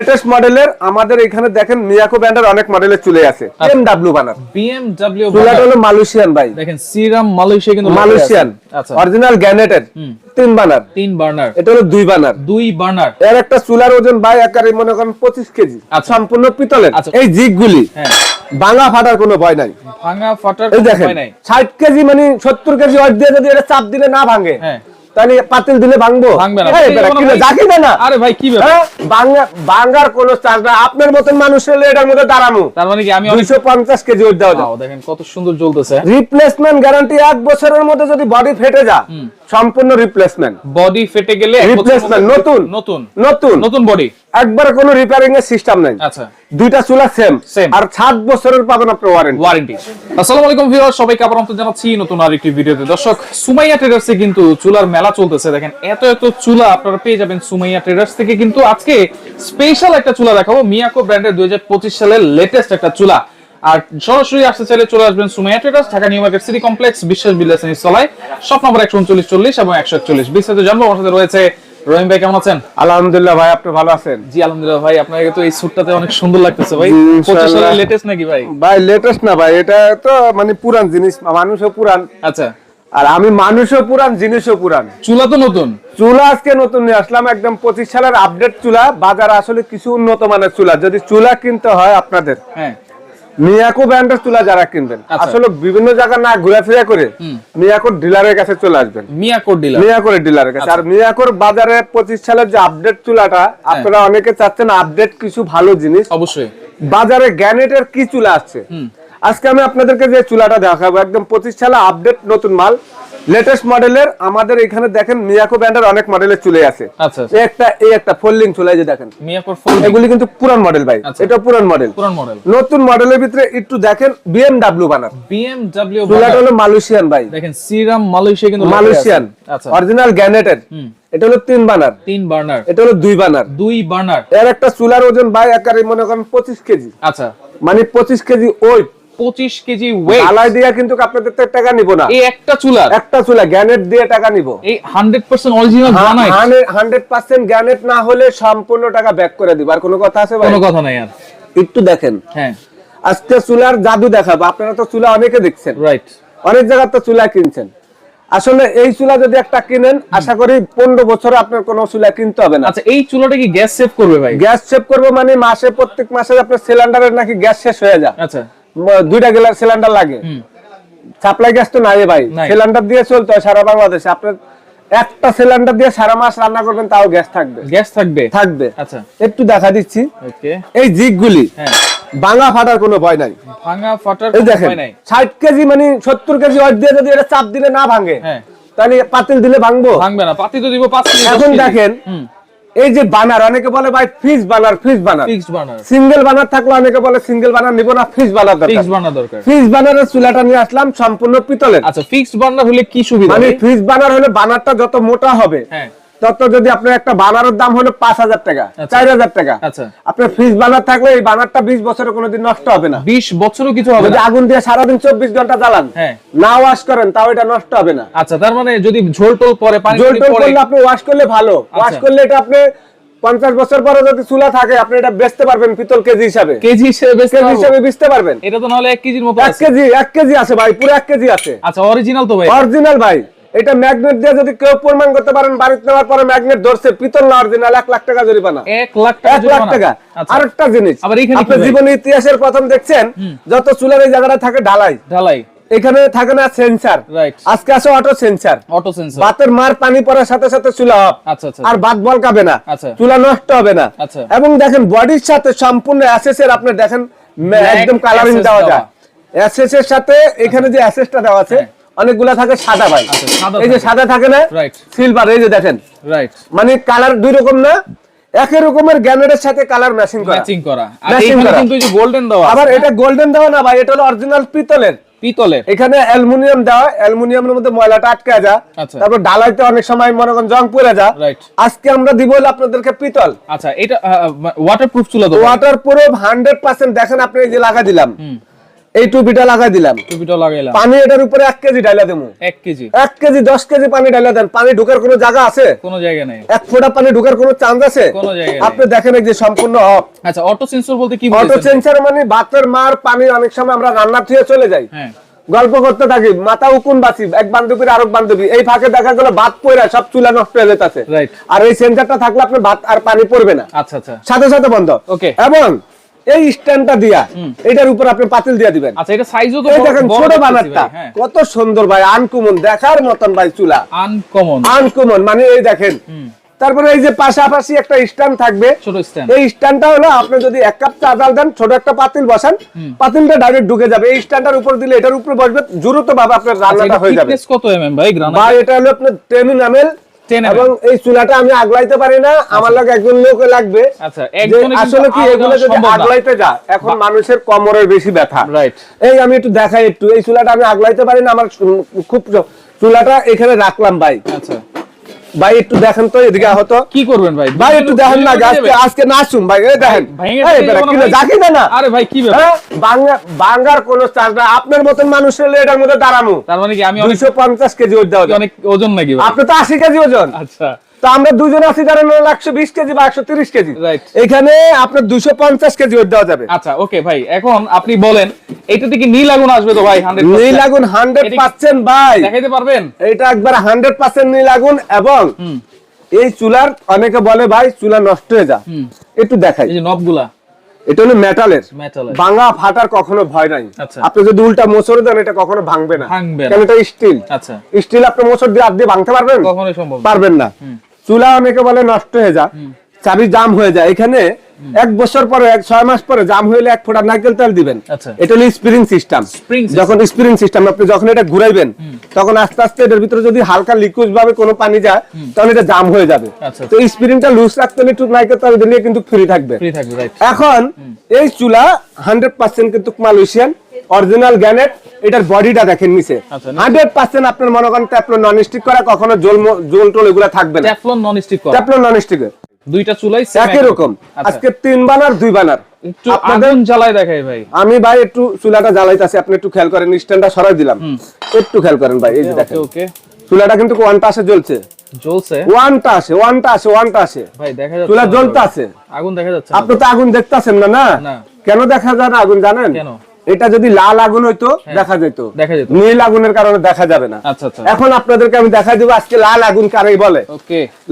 Latest মডেলের আমাদের এখানে দেখেন মিয়াকো ব্র্যান্ডের অনেক মডেলের চলে আছে। এমডব্লিউ বানার চুলাটা হলো মালয়েশিয়ান ভাই। দেখেন সিরাম মালয়েশিয়া কিন্তু মালয়েশিয়ান। আচ্ছা। অরিজিনাল গ্যানেটের তিন বানার তিন বার্নার। এটা হলো দুই বানার দুই বার্নার। এর একটা চুলার ওজন ভাই একারে মনে করেন পঁচিশ কেজি। আচ্ছা। সম্পূর্ণ পিতলের। আচ্ছা। এই জিগগুলি। হ্যাঁ। ভাঙা ফাটার কোনো ভয় নাই। ভাঙা ফাটার ভয় নাই। ষাট কেজি মানে সত্তর কেজি ওয়াট দিয়ে যদি এটা চাপ দিলে না ভাঙে। হ্যাঁ। তাহলে পাতিল দিলে ভাঙবো? ভাঙবে না। আরে ভাই কি হ্যাঁ? ভাঙা- ভাঙার কোন চার্জ না আপনার মতন মানুষ হলে এটার মধ্যে দাঁড়ানো তার মানে কি আমি অনেক দুইশো পঞ্চাশ কেজি ওর দেওয়া দেখেন কত সুন্দর জ্বলতেছে। রিপ্লেসমেন্ট গ্যারান্টি এক বছরের মধ্যে যদি বডি ফেটে যা সম্পূর্ণ রিপ্লেসমেন্ট বডি ফেটে গেলে রিপ্লেসমেন্ট নতুন। নতুন। নতুন। নতুন বডি একবার কোনো রিপেয়ারিং এর সিস্টেম নাই। আচ্ছা। দুইটা চুলা সেম আর সাত বছরের পাবেন আপনার ওয়ারেন্টি ওয়ারেন্টি আসসালামু আলাইকুম ভিউয়ার সবাইকে আবার আমন্ত্রণ জানাচ্ছি নতুন আরেকটি ভিডিওতে। দর্শক সুমাইয়া ট্রেডার্সে কিন্তু চুলার মেলা চলতেছে। দেখেন এত এত চুলা আপনারা পেয়ে যাবেন সুমাইয়া ট্রেডার্স থেকে। কিন্তু আজকে স্পেশাল একটা চুলা দেখাবো। মিয়াকো ব্র্যান্ডের দুই হাজার পঁচিশ সালের লেটেস্ট একটা চুলা। আর সরাসরি আসতে চাইলে চলে আসবেন Sumaiya traders Dhaka new market city complex Biswas Bilasini তলায় শপ নম্বর একশো উনচল্লিশ চল্লিশ এবং একশো একচল্লিশ। বিস্তারিত জানব আমার সাথে রয়েছে রহিম ভাই কেমন আছেন? আলহামদুলিল্লাহ ভাই আপনি ভালো আছেন? জি আলহামদুলিল্লাহ ভাই আপনাকে তো এই স্যুটটাতে অনেক সুন্দর লাগতেছে ভাই। জি, পঁচিশ সালের লেটেস্ট নাকি ভাই? ভাই লেটেস্ট না ভাই এটা তো মানে পুরান জিনিস মানুষও পুরান। আচ্ছা। আর আমি মানুষও পুরান জিনিসও পুরান। চুলা তো নতুন? চুলা আজকে নতুন নিয়ে আসলাম একদম পঁচিশ সালের আপডেট চুলা বাজার আসলে কিছু উন্নত মানের চুলা যদি চুলা কিনতে হয় আপনাদের হ্যাঁ। মিয়াকো ব্র্যান্ডের চুলা যারা কিনবেন আচ্ছা। আসলে বিভিন্ন জায়গা না ঘোরাফেরা করে মিয়াকোর ডিলারের কাছে চলে আসবেন। মিয়াকোর ডিলার। মিয়াকোর ডিলারের কাছে। আচ্ছা। আর মিয়াকোর বাজারে পঁচিশ সালের যে আপডেট চুলাটা হ্যাঁ। আপনারা অনেকে চাচ্ছেন আপডেট কিছু ভালো জিনিস। অবশ্যই। বাজারে গ্যানেটের কি চুলা আসছে? আজকে আমি আপনাদেরকে যে চুলাটা দেখাবো একদম পঁচিশ সালে আপডেট নতুন মাল। লেটেস্ট মডেলের আমাদের এখানে দেখেন মিয়াকো ব্র্যান্ডের অনেক মডেলের চুলে আছে। আচ্ছা এই একটা এই একটা ফোল্ডিং চুলা যে দেখেন। মিয়াকোর ফুল এগুলি কিন্তু পুরান মডেল ভাই। আচ্ছা। এটা পুরান মডেল পুরান মডেল নতুন মডেলের ভিতরে একটু দেখেন বিএমডব্লিউ বানার বিএমডব্লিউ চুলাটা হলো মালয়েশিয়ান ভাই। দেখেন সিরাম মালয়েশিয়া কিন্তু মালয়েশিয়ান আচ্ছা। অরিজিনাল গ্যানেটের এটা হলো তিন বানার। তিন বার্নার এটা হলো দুই বানার। দুই বার্নার এর একটা চুলার ওজন ভাই একারে মনে করেন পঁচিশ কেজি। আচ্ছা। মানে পঁচিশ কেজি ওয়েট। পঁচিশ কেজি ওয়েট আলাই দিয়া কিন্তু আপনাদের থেকে টাকা নিব না। এই একটা চুলার। একটা চুলা গ্যানেট দিয়ে টাকা নিব। এই hundred percent original granite hundred percent granite না হলে সম্পূর্ণ টাকা ব্যাক করে দিব। আর কোনো কথা আছে কোনো কথা নাই আর। একটু দেখেন। হ্যাঁ। আজকে চুলার জাদু দেখাবো। আপনারা তো চুলা অনেকে দেখছেন। রাইট অনেক জায়গায় তো চুলা কিনছেন। আসলে এই চুলা যদি একটা কিনেন আশা করি পনেরো বছরে আপনার কোনো চুলা কিনতে হবে না। আচ্ছা এই চুলাটা কি গ্যাস সেভ করবে ভাই? গ্যাস সেভ করব মানে মাসে প্রত্যেক মাসে আপনার সিলিন্ডারের নাকি গ্যাস শেষ হয়ে যায়। আচ্ছা। দুইটা গেলার সিলিন্ডার লাগে। সাপ্লাই গ্যাস তো নাই ভাই। সিলিন্ডার দিয়ে চলতে হয় সারা বাংলাদেশে। আপনার একটা সিলিন্ডার দিয়ে সারা মাস রান্না করবেন তাও গ্যাস থাকবে। গ্যাস থাকবে? থাকবে। আচ্ছা। একটু দেখা দিচ্ছি। ওকে এই জিগগুলি হ্যাঁ। ভাঙা ফাটার কোনো ভয় নাই। ভাঙা ফাটার এই দেখেন ষাট কেজি মানে সত্তর কেজি ওয়াট দিয়ে যদি এটা চাপ দিলে না ভাঙে হ্যাঁ। তাহলে পাতিল দিলে ভাঙবো? ভাঙবে না। পাতি তো দিব পাঁচ এখন দেখেন এই যে বানার অনেকে বলে ভাই ফিস বানার ফিস বানার সিঙ্গেল বানার থাকলে অনেকে বলে সিঙ্গেল বানার নিব না ফিস বানার দরকার। ফিক্স বানার দরকার। ফিস বানারের চুলাটা নিয়ে আসলাম সম্পূর্ণ পিতলের। আচ্ছা ফিক্স বানার হলে কি সুবিধা মানে ফিক্স বানার হলে বানারটা যত মোটা হবে হ্যাঁ। তত যদি আপনার একটা বানারের দাম হলো পাঁচ হাজার টাকা আচ্ছা। চার হাজার টাকা। আচ্ছা। আপনার ফ্রিজ বানার থাকলে এই বানারটা বিশ বছরে কোনোদিন নষ্ট হবে না। বিশ বছরও কিছু হবে আগুন দিয়ে সারাদিন চব্বিশ ঘণ্টা জ্বালান হ্যাঁ। না ওয়াশ করেন তাও এটা নষ্ট হবে না। আচ্ছা তার মানে যদি ঝোল টোল পরে টানি টল করলে আপনি ওয়াশ করলে ভালো। ওয়াশ আচ্ছা। করলে এটা আপনি পঞ্চাশ বছর পরে যদি চুলা থাকে আপনি এটা বেচতে পারবেন পিতল কেজি হিসাবে। কেজি হিসেবে কেজি? হিসাবে বেচতে পারবেন। এটা তো নাহলে এক কেজির মতো এক কেজি এক কেজি আছে ভাই পুরো এক কেজি আছে। আচ্ছা অরিজিনাল তো ভাই। অরিজিনাল ভাই। এটা ম্যাগনেট দিয়ে যদি কেউ প্রমাণ করতে পারেন বাড়িতে নেওয়ার পরে ম্যাগনেট ধরছে পিতল না অরিজিনাল এক লাখ টাকা জরিমানা। এক লাখ টাকা এক লাখ টাকা। আচ্ছা। জিনিস আবার এখানে কি আপনি? জীবনের ইতিহাসের প্রথম দেখছেন যত চুলের এই জায়গাটা থাকে ঢালাই। ঢালাই। এখানে থাকে না সেন্সার আজকে আছে অটো সেন্সার অটো সেন্সর বাতের মার পানি পড়ার সাথে সাথে চুলা অফ। আচ্ছা আচ্ছা আর বাত বলকাবে না। আচ্ছা। চুলা নষ্ট হবে না। এবং দেখেন বডির সাথে সম্পূর্ণ অ্যাসেস এর আপনি দেখেন একদম কালারিং দেওয়া। যায়। অ্যাসেস এর সাথে এখানে যে অ্যাসেসটা দেওয়া আছে অনেকগুলা থাকে সাদা ভাই। আচ্ছা, এই যে সাদা থাকে না সিলভার এই যে দেখেন। রাইট মানে কালার দুই রকম না একই রকমের গ্যানেটের সাথে কালার ম্যাচিং করা। ম্যাচিং করা। আর এখানে কিন্তু এই যে গোল্ডেন দেওয়া আবার এটা গোল্ডেন দেওয়া না ভাই এটা হলো অরিজিনাল পিতলের। পিতলের। এখানে অ্যালুমিনিয়াম দেওয়া অ্যালুমিনিয়ামের মধ্যে ময়লাটা আটকে যা। আচ্ছা। তারপর ডালাইতে অনেক সময় মনে করেন জং পড়ে যা। আজকে আমরা দিব আপনাদেরকে পিতল। আচ্ছা এটা ওয়াটারপ্রুফ চুলা দেখেন আপনি এই যে লাগা দিলাম। এই টুপিটা লাগাই দিলাম। টুপিটা লাগাইলাম। পানি এটার উপরে এক কেজি ডাইলা দেবো। এক কেজি। এক কেজি দশ কেজি পানি ডাইলা দেন। পানি ঢুকার কোনো জায়গা আছে? কোনো জায়গা নেই। এক ফোঁটা পানি ঢুকার কোনো চান্স আছে? কোনো জায়গা। আপনি দেখেন এই যে সম্পূর্ণ অফ আচ্ছা অটো সেন্সর বলতে কি অটো সেন্সার মানে বাতের মার পানি অনেক সময় আমরা রান্না থেকে চলে যাই। হ্যাঁ। গল্প করতে থাকি মাথা উকুন বাসি এক বান্ধবীর আরেক বান্ধবী। এই ফাঁকে দেখা গেল ভাত পড়ে সব চুলা নষ্ট হয়ে যেতেছে. আর এই সেন্সারটা থাকলে আপনার ভাত আর পানি পড়বে না। আচ্ছা আচ্ছা। সাথে সাথে বন্ধ। Okay. এবং এই স্ট্যান্ডটা দিয়া এটার উপর আপনি পাতিল দিয়া দিবেন। আচ্ছা এটা সাইজও তো বড়- দেখেন ছোট বানারটা। হ্যাঁ। কত সুন্দর ভাই আনকুমন দেখার মতন ভাই চুলা। আনকমন আনকুমন মানে এই দেখেন। তারপরে এই যে পাশাপাশি একটা স্ট্যান্ড থাকবে। ছোট স্ট্যান্ড। এই স্ট্যান্ডটা হলো আপনি যদি এক কাপ চা ডাল দেন ছোট একটা পাতিল বসান পাতিলটা ডাইরেক্ট ঢুকে যাবে। এই স্ট্যান্ডটার উপর দিলে এটার উপরে বসবে দ্রুত ভাবে আপনার রান্নাটা হয়ে যাবে। কত এমএম ভাই গ্রানা বা এটা হলো আপনার টেন এমএল 10 mm এবং এই চুলাটা আমি আগলাইতে পারি না আমার লাগে একজন লোক লাগবে। আচ্ছা আসলে কি এগুলো যদি আগলাইতে যা এখন মানুষের কোমরের বেশি ব্যথা। রাইট এই আমি একটু দেখাই একটু এই চুলাটা আমি আগলাইতে পারি না আমার খুব চুলাটা এখানে রাখলাম ভাই। আচ্ছা। ভাই একটু দেখেন তো এদিকে আহত। কি করবেন ভাই? ভাই একটু দেখেন না আজকে আজকে নাচুম ভাই এই দেখেন। জাকি না না আরে ভাই কি ব্যাপার? হ্যাঁ বাঙ্গা- বাঙ্গার কোন চার্জ না আপনার মতন মানুষের হলে এটার মধ্যে দাঁড়ানো তার মানে কি আমি অনেক দুইশো পঞ্চাশ কেজি ওজন দেওয়া অনেক ওজন নাকি আপনি তো আশি কেজি ওজন। আচ্ছা। তো আমরা দুজন আছি দাঁড়ানো একশো বিশ কেজি বা একশো তিরিশ কেজি। এখানে আপনার দুইশো পঞ্চাশ কেজি ওজন দেওয়া যাবে। আচ্ছা ওকে ভাই এখন আপনি বলেন নীল আগুন আসবে তো ভাই নীল আগুন হান্ড্রেড পার্সেন্ট ভাই। দেখাইতে পারবেন? এটা একবার হান্ড্রেড পার্সেন্ট নীল আগুন এবং এই চুলার অনেকে বলে ভাই চুলা নষ্ট হয়ে যা একটু দেখাই। এই যে নবগুলা এটা হলো মেটালের ভাঙা ফাটার কখনো ভয় নাই। আচ্ছা। আপনি যদি উল্টা মোচড় দেন এটা কখনো ভাঙবে না। কারণ এটা স্টিল আচ্ছা। স্টিল আপনি মোচড় দিয়ে হাত দিয়ে ভাঙতে পারবেন? সম্ভব পারবেন না। চুলা অনেকে বলে নষ্ট হয়ে যা চাবি জাম হয়ে যায়। এখানে এক বছর পরে এক ছয় মাস পরে জাম হইলে এক ফোঁটা নারকেল তেল দিবেন। আচ্ছা। এটা হলো স্প্রিং সিস্টেম। যখন স্প্রিং সিস্টেম আপনি যখন এটা ঘুরাইবেন তখন আস্তে আস্তে এটার ভিতরে যদি হালকা লিকুইড ভাবে কোনো পানি যায় তখন এটা জাম হয়ে যাবে। আচ্ছা। তো স্প্রিংটা লুজ রাখতে হলে একটু নারকেল তেল দিলে কিন্তু ফ্রি থাকবে। এখন এই চুলা হান্ড্রেড পার্সেন্ট কিন্তু মালয়েশিয়ান। অরিজিনাল গ্যানেট এটার বডিটা দেখেন নিচে। আচ্ছা, হান্ড্রেড পার্সেন্ট আপনার মনে করেন ট্যাপলন নন স্টিক করা কখনো জল জল টোল এগুলো থাকবে না। নন স্টিক করা। ট্যাপলন নন স্টিক দুইটা চুলাই একই রকম। আচ্ছা। আজকে তিন বানার দুই বানার। একটু আগুন জ্বালায় দেখাই ভাই। আমি ভাই একটু চুলাটা জ্বালাইতেছি আপনি একটু খেয়াল করেন স্ট্যান্ডটা সরাই দিলাম। একটু খেয়াল করেন ভাই এই যে দেখেন। ওকে। চুলাটা কিন্তু ওয়ানটা আসে জ্বলছে। জ্বলছে? ওয়ানটা আসে ওয়ানটা আসে ওয়ানটা আসে। ভাই দেখা যাচ্ছে চুলা জ্বলতে। আছে। আগুন দেখা যাচ্ছে আপনি তো আগুন দেখতাছেন না না? না। কেন দেখা যায় না আগুন জানেন? কেন? এটা যদি লাল আগুন হইতো দেখা যেত। নীল আগুনের কারণে দেখা যাবে না। আচ্ছা আচ্ছা। এখন আপনাদেরকে আমি দেখা দিব আজকে লাল আগুন কারাই বলে।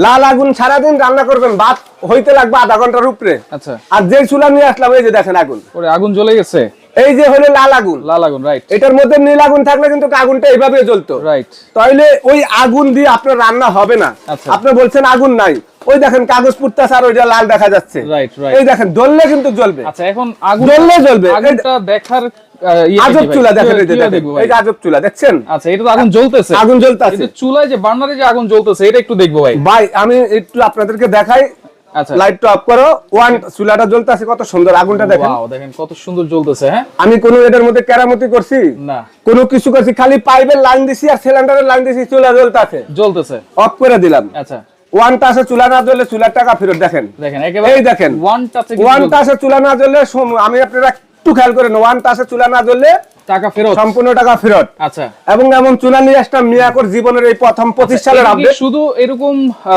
লাল আগুন সারাদিন রান্না করবেন ভাত হইতে লাগবে আধা ঘণ্টার উপরে। আচ্ছা। আর যে চুলা নিয়ে আসলাম এই যে দেখেন আগুন। আগুন জ্বলে গেছে? এই যে হলো লাল আগুন। লাল আগুন রাইট এটার মধ্যে নীল আগুন থাকলে কিন্তু আগুনটা এইভাবে জ্বলতো। রাইট তাইলে ওই আগুন দিয়ে আপনার রান্না হবে না। আপনি বলছেন আগুন নাই। ওই দেখেন কাগজ পুড়তেছে আর ওইটা লাল দেখা যাচ্ছে. এই দেখেন জ্বললে কিন্তু জ্বলবে। আচ্ছা এখন আগুন জ্বললে জ্বলবে। দেখার আজব চুলা দেখেন এই যে কীভাবে দেখেন। দেখব ভাই? এই যে আজব চুলা দেখছেন? আচ্ছা এটা তো আগুন জ্বলতেছে। আগুন জ্বলতেছে। চুলায় যে বার্নারে যে আগুন জ্বলতেছে এটা একটু দেখব ভাই। ভাই আমি একটু আপনাদেরকে দেখাই। আচ্ছা। লাইটটা অফ করো। ওয়ান চুলাটা জ্বলতেছে কত সুন্দর। আগুনটা দেখেন। ওয়াও দেখেন কত সুন্দর জ্বলতেছে হ্যাঁ? আমি কোন এটার মধ্যে কেরামতি করছি? না। কোনো কিছু করছি খালি পাইপের লাইন দিছি আর সিলিন্ডারের লাইন দিছি চুলা জ্বলতেছে। জ্বলতেছে। অফ করে দিলাম। আচ্ছা। ওয়ানটা আসে চুলা না জ্বললে চুলার টাকা ফেরত দেখেন। দেখেন এই দেখেন। ওয়ান টাচে চুলা না জ্বললে আমি আপনারা একটু খেয়াল করেন ওয়ানটা আসে চুলা না জ্বললে টাকা ফেরত। সম্পূর্ণ টাকা ফেরত। আচ্ছা। এবং এমন চুলা নিয়ে আসলাম মিয়াকর জীবনের এই প্রথম পঁচিশ সালের আপডেট শুধু এরকম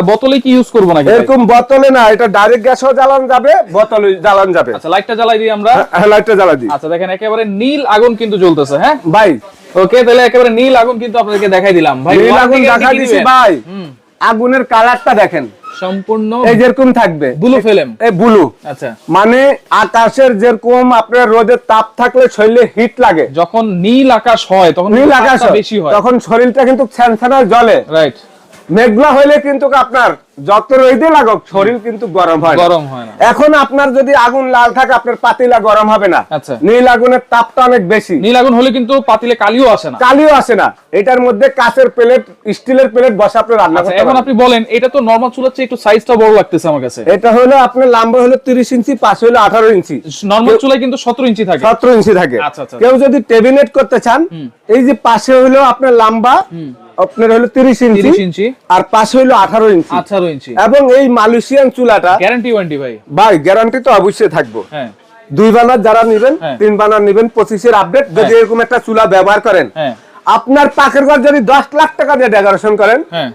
বোতলে কি ইউজ করব ভাই? এরকম বোতলে না এটা ডাইরেক্ট গ্যাসও জ্বালান যাবে বোতলে জ্বালান যাবে। আচ্ছা লাইটটা জ্বালাই দিই আমরা। হ্যাঁ, লাইটটা জ্বালা দিই। আচ্ছা দেখেন একেবারে নীল আগুন কিন্তু জ্বলতেছে হ্যাঁ? ভাই। ওকে তাহলে একেবারে নীল আগুন কিন্তু আপনাদেরকে দেখাই দিলাম। ভাই নীল আগুন দিছি ভাই। আগুনের কালারটা দেখেন। সম্পূর্ণ এই যেরকম থাকবে। Blue film. এই ব্লু। আচ্ছা। মানে আকাশের যেরকম আপনার রোদের তাপ থাকলে শরীরে হিট লাগে। যখন নীল আকাশ হয় তখন নীল আকাশ বেশি হয়। তখন শরীরটা কিন্তু ছ্যানছানায় জ্বলে। রাইট মেঘলা হইলে কিন্তু আপনার যত রোদে লাগুক শরীর কিন্তু গরম হয় গরম হয় না। এখন আপনার যদি আগুন লাল থাকে আপনার পাতিলা গরম হবে না। আচ্ছা। নীল আগুনের তাপটা অনেক বেশি। নীল আগুন হলে কিন্তু পাতিলে কালিও আসে না। কালিও আসে না। এটার মধ্যে কাঁচের প্লেট স্টিলের প্লেট বসে আপনি রান্না আচ্ছা করতে এখন আপনি বলেন এটা তো নরমাল চুলার চেয়ে একটু সাইজটা বড় লাগতেছে আমার কাছে। এটা হলো আপনার লম্বা হলো তিরিশ ইঞ্চি পাশ হলো আঠারো ইঞ্চি। নরমাল চুলায় কিন্তু সতেরো ইঞ্চি থাকে। সতেরো ইঞ্চি থাকে। আচ্ছা, আচ্ছা। কেউ যদি টেবিনেট করতে চান এই যে পাশে হলো আপনার লম্বা আপনার হলো তিরিশ ইঞ্চি তিরিশ ইঞ্চি। আর পাশে হলো আঠারো ইঞ্চি। আঠারো ইঞ্চি। এবং এই মালয়েশিয়ান চুলাটা গ্যারান্টি ওয়ারেন্টি ভাই। ভাই গ্যারান্টি তো অবশ্যই থাকব। হ্যাঁ। দুই বানার যারা নিবেন হ্যাঁ। তিন বানার নিবেন পঁচিশের আপডেট যদি এরকম একটা চুলা ব্যবহার করেন হ্যাঁ। আপনার পাকের ঘর যদি দশ লাখ টাকা দিয়ে ডেকোরেশন করেন হ্যাঁ।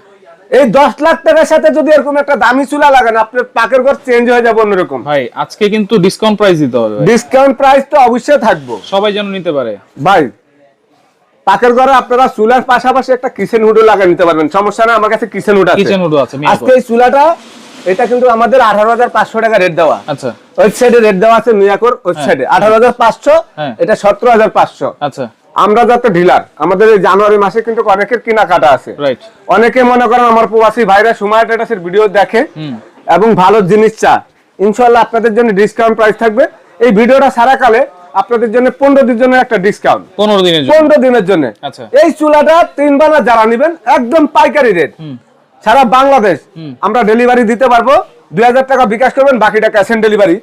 এই দশ লাখ টাকার সাথে যদি এরকম একটা দামি চুলা লাগান আপনার পাকের ঘর চেঞ্জ হয়ে যাবে অন্যরকম। ভাই আজকে কিন্তু ডিসকাউন্ট প্রাইস দিতে হবে ডিসকাউন্ট প্রাইস তো অবশ্যই থাকব। সবাই যেন নিতে পারে। ভাই পাকের ঘরে আপনারা চুলার পাশাপাশি একটা কিচেন হুডও লাগিয়ে নিতে পারবেন। সমস্যা না আমার কাছে কিচেন হুড আছে। কিচেন উডো আছে আজকে এই চুলাটা এটা কিন্তু আমাদের আঠারো হাজার পাঁচশো টাকা রেট দেওয়া। আচ্ছা। ওই সাইডে রেট দেওয়া আছে মিয়াকোর ওই সাইডে আঠারো হাজার পাঁচশো হ্যাঁ। এটা সতেরো হাজার পাঁচশো। আচ্ছা। আমরা যাতে ডিলার আমাদের এই জানুয়ারি মাসে কিন্তু অনেকের কেনাকাটা আছে। রাইট অনেকে মনে করেন আমার প্রবাসী ভাইরা সময় টেটাসের ভিডিও দেখে এবং ভালো জিনিস চা ইনশাল্লাহ আপনাদের জন্য ডিসকাউন্ট প্রাইস থাকবে। এই ভিডিওটা সারাকালে আপনাদের জন্য পনেরো দিনের জন্য একটা ডিসকাউন্ট পনেরো দিনের পনেরো দিনের জন্য। আচ্ছা। এই চুলাটা তিন বানা যারা নিবেন একদম পাইকারি রেট সারা বাংলাদেশ। আমরা ডেলিভারি দিতে পারব। দুই হাজার টাকা বিকাশ করবেন বাকিটা ক্যাশ অন ডেলিভারি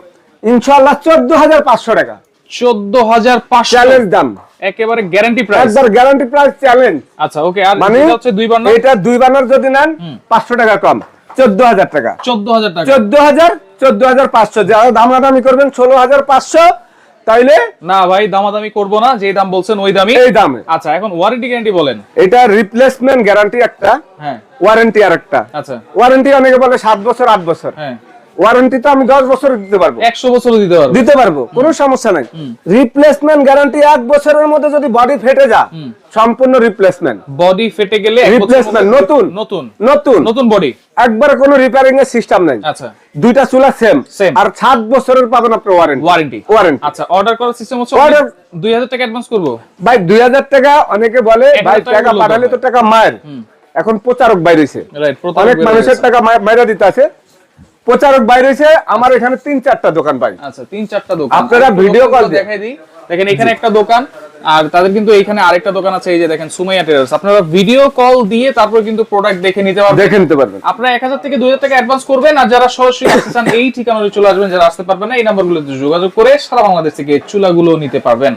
ইনশাল্লাহ চোদ্দ হাজার পাঁচশো টাকা। চোদ্দ হাজার পাঁচশো। চ্যালেঞ্জ দাম একেবারে গ্যারান্টি প্রাইস একবার গ্যারান্টি প্রাইস চ্যালেঞ্জ আচ্ছা ওকে আর মানে হচ্ছে দুই বান্ন এটা দুই বানার যদি নেন পাঁচশো টাকা কম। চোদ্দ হাজার টাকা। চোদ্দ হাজার টাকা। চোদ্দ হাজার চোদ্দ হাজার পাঁচশো। যারা দামাদামি করবেন ষোলো হাজার পাঁচশো। তাইলে? না ভাই দামাদামি করব না যে দাম বলছেন ওই দামই। এই দামে। আচ্ছা এখন ওয়ারেন্টি গ্যারান্টি বলেন। এটা রিপ্লেসমেন্ট গ্যারান্টি একটা হ্যাঁ। ওয়ারেন্টি আর একটা। আচ্ছা। ওয়ারেন্টি অনেকে বলে 7 বছর 8 বছর। হ্যাঁ। ওয়ারেন্টি তো আমি দশ বছর দিতে পারব। একশো বছর দিতে পারব। দিতে পারব কোনো সমস্যা নাই। রিপ্লেসমেন্ট গ্যারান্টি এক বছরের মধ্যে যদি বডি ফেটে যা সম্পূর্ণ রিপ্লেসমেন্ট বডি ফেটে গেলে রিপ্লেসমেন্ট নতুন। নতুন। নতুন। নতুন বডি একবারে কোনো রিপেয়ারিং এর সিস্টেম নাই। আচ্ছা। দুইটা চুলা সেম Same। আর সাত বছরের পাবেন আপনি ওয়ারেন্টি ওয়ারেন্টি ওয়ারেন্টি আচ্ছা অর্ডার করার সিস্টেম হচ্ছে দুই হাজার টাকা অ্যাডভান্স করব? ভাই দুই হাজার টাকা অনেকে বলে ভাই টাকা পাঠালে তো টাকা মায়ের। এখন প্রচারক বাইরেছে। অনেক মানুষের টাকা মাইরা দিতে আছে। প্রচারক বাইরেছে আমার এখানে তিন চারটা দোকান ভাই। আচ্ছা তিন চারটা দোকান। আপনারা ভিডিও কল দেখাই দিই। দেখেন এখানে একটা দোকান আর তাদের কিন্তু এখানে আরেকটা দোকান আছে এই যে দেখেন সুমাইয়া টেরার্স আপনারা ভিডিও কল দিয়ে তারপর কিন্তু প্রোডাক্ট দেখে নিতে পারবেন। দেখে নিতে পারবেন। আপনারা এক হাজার থেকে দুই হাজার টাকা অ্যাডভান্স করবেন আর যারা সরাসরি আসতে চান এই ঠিকানায় চলে আসবেন যারা আসতে পারবেন না এই নাম্বারগুলোতে যোগাযোগ করে সারা বাংলাদেশ থেকে চুলাগুলো নিতে পারবেন।